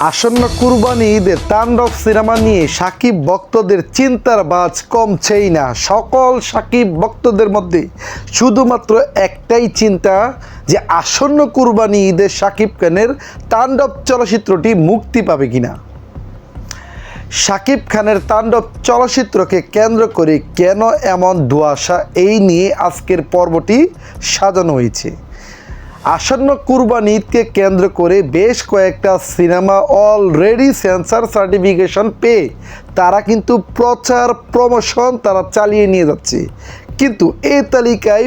আসন্ন কুরবানি ঈদের তাণ্ডব সিনেমা নিয়ে সাকিব ভক্তদের চিন্তার বাজ কমছেই না। সকল সাকিব ভক্তদের মধ্যে শুধুমাত্র একটাই চিন্তা যে আসন্ন কুরবানি ঈদের সাকিব খানের তাণ্ডব চলচ্চিত্রটি মুক্তি পাবে কিনা। শাকিব খানের তাণ্ডব চলচ্চিত্রকে কেন্দ্র করে কেন এমন ধোঁয়াশা এই নিয়ে আজকের পর্বটি সাজানো হয়েছে? আসন্ন কুরবানি ঈদকে কেন্দ্র করে বেশ কয়েকটা সিনেমা অলরেডি সেন্সার সার্টিফিকেশন পেয়ে তারা কিন্তু প্রচার প্রমোশন তারা চালিয়ে নিয়ে যাচ্ছে। কিন্তু এই তালিকায়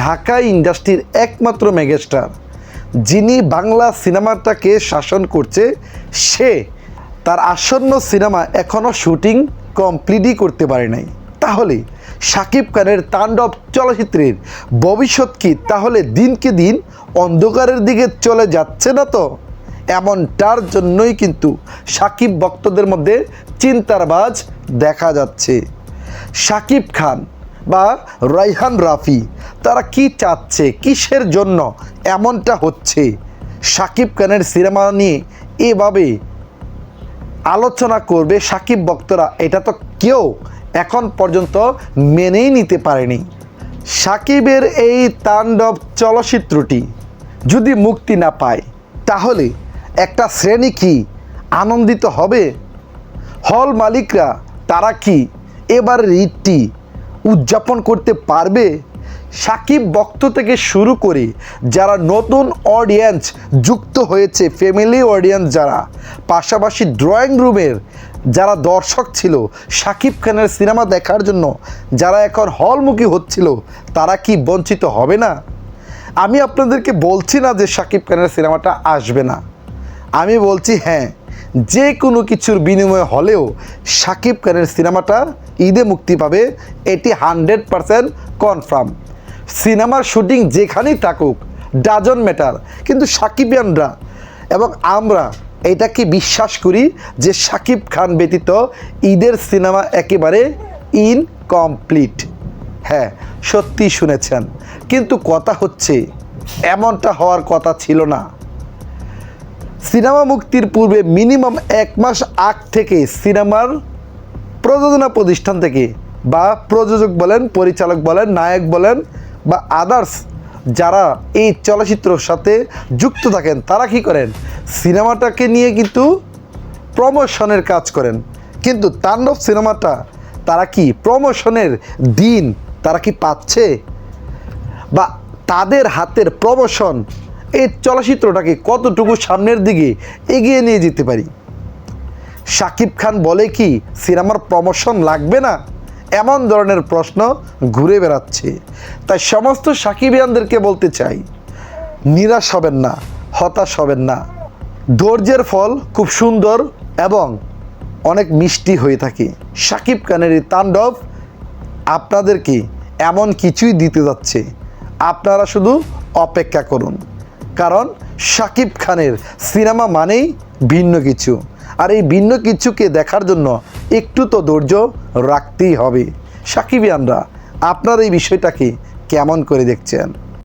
ঢাকা ইন্ডাস্ট্রির একমাত্র মেগাস্টার যিনি বাংলা সিনেমাটাকে শাসন করছে, সে তার আসন্ন সিনেমা এখনও শুটিং কমপ্লিটই করতে পারে নাই। তাহলে শাকিব খানের তাণ্ডব চলচ্চিত্রের ভবিষ্যৎ কি? তাহলে দিনকে দিন অন্ধকারের দিকে চলে যাচ্ছে না তো? এমনটার জন্যই কিন্তু সাকিব ভক্তদের মধ্যে চিন্তার বাজ দেখা যাচ্ছে। সাকিব খান বা রাইহান রাফি, তারা কি চাচ্ছে? কিসের জন্য এমনটা হচ্ছে? সাকিব খানের সিনেমা নিয়ে এভাবে আলোচনা করবে সাকিব ভক্তরা? এটা তো কেউ এখন পর্যন্ত মেনেই নিতে পারেনি। সাকিবের এই তাণ্ডব চলচ্চিত্রটি যদি মুক্তি না পায়, তাহলে একটা শ্রেণি কি আনন্দিত হবে? হল মালিকরা তারা কি এবার ঈদটি উদযাপন করতে পারবে? সাকিব ভক্ত থেকে শুরু করে যারা নতুন অডিয়েন্স যুক্ত হয়েছে ফ্যামিলি অডিয়েন্স যারা। পাশাপাশি ড্রয়িং রুমের যারা দর্শক ছিল, সাকিব খানের সিনেমা দেখার জন্য যারা এখন হলমুখী হচ্ছিল, তারা কি বঞ্চিত হবে না? আমি আপনাদেরকে বলছি না যে সাকিব খানের সিনেমাটা আসবে না। আমি বলছি হ্যাঁ যে কোনো কিছুর বিনিময়ে হলেও সাকিব খানের সিনেমাটা ঈদে মুক্তি পাবে। এটি হান্ড্রেড পারসেন্ট কনফার্ম। সিনেমার শুটিং যেখানেই থাকুক ডাজন ম্যাটার কিন্তু সাকিবিয়ানরা এবং আমরা এটাকে বিশ্বাস করি যে সাকিব খান ব্যতীত ঈদের সিনেমা একেবারে ইনকমপ্লিট হ্যাঁ সত্যি শুনেছেন। কিন্তু কথা হচ্ছে, এমনটা হওয়ার কথা ছিল না। সিনেমা মুক্তির পূর্বে মিনিমাম এক মাস আগ থেকে সিনেমার প্রযোজনা প্রতিষ্ঠান থেকে বা প্রযোজক বলেন, পরিচালক বলেন, নায়ক বলেন বা আদার্স যারা এই চলচ্চিত্রর সাথে যুক্ত থাকেন, তারা কি করেন? সিনেমাটাকে নিয়ে কিন্তু প্রমোশনের কাজ করেন। কিন্তু তাণ্ডব সিনেমাটা তারা কি প্রমোশনের দিন তারা কি পাচ্ছে? বা তাদের হাতের প্রমোশন এই চলচ্চিত্রটাকে কতটুকু সামনের দিকে এগিয়ে নিয়ে যেতে পারি? শাকিব খান বলে কি, সিনেমার প্রমোশন লাগবে না? এমন ধরনের প্রশ্ন ঘুরে বেড়াচ্ছে। তাই সমস্ত সাকিবিয়ানদেরকে বলতে চাই, নিরাশ হবেন না, হতাশ হবেন না। ধৈর্যের ফল খুব সুন্দর এবং অনেক মিষ্টি হয়ে থাকে। সাকিব খানের এই তাণ্ডব আপনাদেরকে এমন কিছুই দিতে যাচ্ছে। আপনারা শুধু অপেক্ষা করুন, কারণ সাকিব খানের সিনেমা মানেই ভিন্ন কিছু। আর এই ভিন্ন কিছুকে দেখার জন্য একটু তো ধৈর্য রাখতেই হবে। সাকিবিয়ানরা আপনার এই বিষয়টাকে কেমন করে দেখছেন?